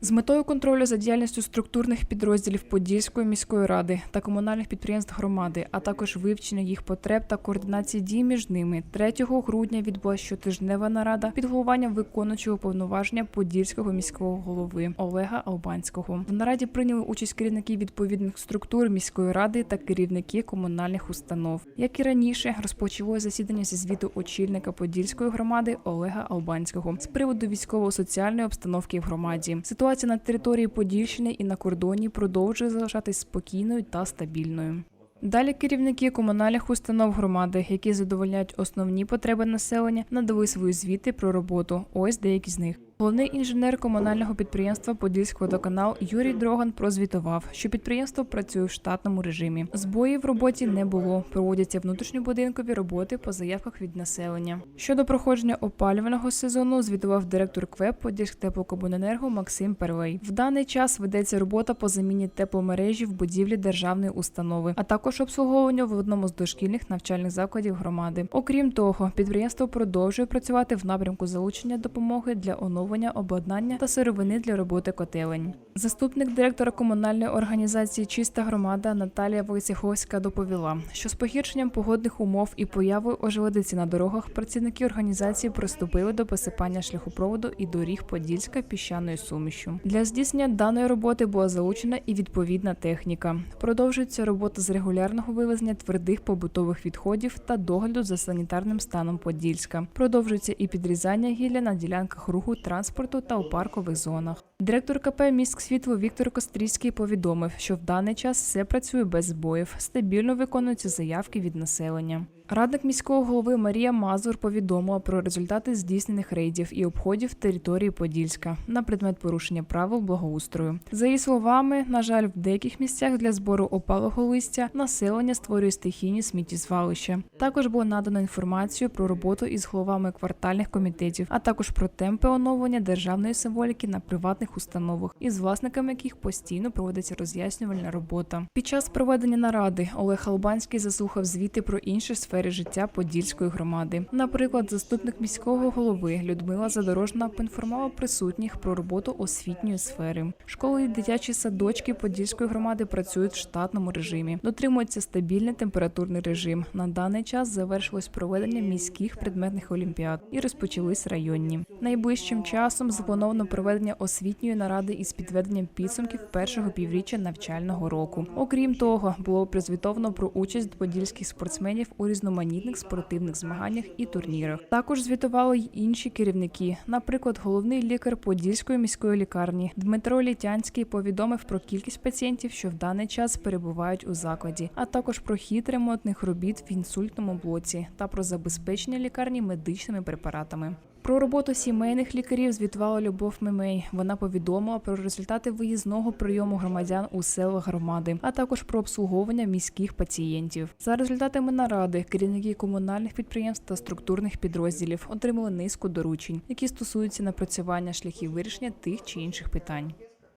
З метою контролю за діяльністю структурних підрозділів Подільської міської ради та комунальних підприємств громади, а також вивчення їх потреб та координації дій між ними, 3 грудня відбулася щотижнева нарада під головуванням виконуючого повноваження Подільського міського голови Олега Албанського. В нараді прийняли участь керівники відповідних структур міської ради та керівники комунальних установ. Як і раніше, розпочалося засідання зі звіту очільника Подільської громади Олега Албанського з приводу військово-соціальної обстановки в громаді. Ситуація на території Подільщини і на кордоні продовжує залишатись спокійною та стабільною. Далі керівники комунальних установ громади, які задовольняють основні потреби населення, надали свої звіти про роботу. Ось деякі з них. Головний інженер комунального підприємства «Подільськводоканал» Юрій Дроган прозвітував, що підприємство працює в штатному режимі. Збоїв в роботі не було. Проводяться внутрішньобудинкові роботи по заявках від населення. Щодо проходження опалювального сезону, звітував директор КВЕП «Подільськтеплокомуненерго» Максим Первей. В даний час ведеться робота по заміні тепломережі в будівлі державної установи, а також обслуговування в одному з дошкільних навчальних закладів громади. Окрім того, підприємство продовжує працювати в напрямку залучення допомоги для оновлення обладнання та сировини для роботи котелень. Заступник директора комунальної організації Чиста громада Наталія Войцеховська доповіла, що з погіршенням погодних умов і появою ожеледиці на дорогах працівники організації приступили до посипання шляхопроводу і доріг Подільська піщаною сумішю. Для здійснення даної роботи була залучена і відповідна техніка. Продовжується робота з регулярного вивезення твердих побутових відходів та догляду за санітарним станом Подільська. Продовжується і підрізання гілля на ділянках руху транспорту та у паркових зонах. Директор КП міськ світло Віктор Кострійський повідомив, що в даний час все працює без збоїв, стабільно виконуються заявки від населення. Радник міського голови Марія Мазур повідомила про результати здійснених рейдів і обходів території Подільська на предмет порушення правил благоустрою. За її словами, на жаль, в деяких місцях для збору опалого листя населення створює стихійні сміттєзвалища. Також було надано інформацію про роботу із головами квартальних комітетів, а також про темпи оновлення державної символіки на приватних установах, із власниками яких постійно проводиться роз'яснювальна робота. Під час проведення наради Олег Албанський заслухав звіти про інші сфери життя Подільської громади. Наприклад, заступник міського голови Людмила Задорожна поінформувала присутніх про роботу освітньої сфери. Школи і дитячі садочки Подільської громади працюють в штатному режимі. Дотримується стабільний температурний режим. На даний час завершилось проведення міських предметних олімпіад і розпочались районні. Найближчим часом заплановано проведення освітньої наради із підведенням підсумків першого півріччя навчального року. Окрім того, було призвітовано про участь подільських спортсменів у різноманітних спортивних змаганнях і турнірах. Також звітували й інші керівники. Наприклад, головний лікар Подільської міської лікарні Дмитро Літянський повідомив про кількість пацієнтів, що в даний час перебувають у закладі, а також про хід ремонтних робіт в інсультному блоці та про забезпечення лікарні медичними препаратами. Про роботу сімейних лікарів звітувала Любов Мемей. Вона повідомила про результати виїзного прийому громадян у селах громади, а також про обслуговування міських пацієнтів. За результатами наради керівники комунальних підприємств та структурних підрозділів отримали низку доручень, які стосуються напрацювання шляхів вирішення тих чи інших питань.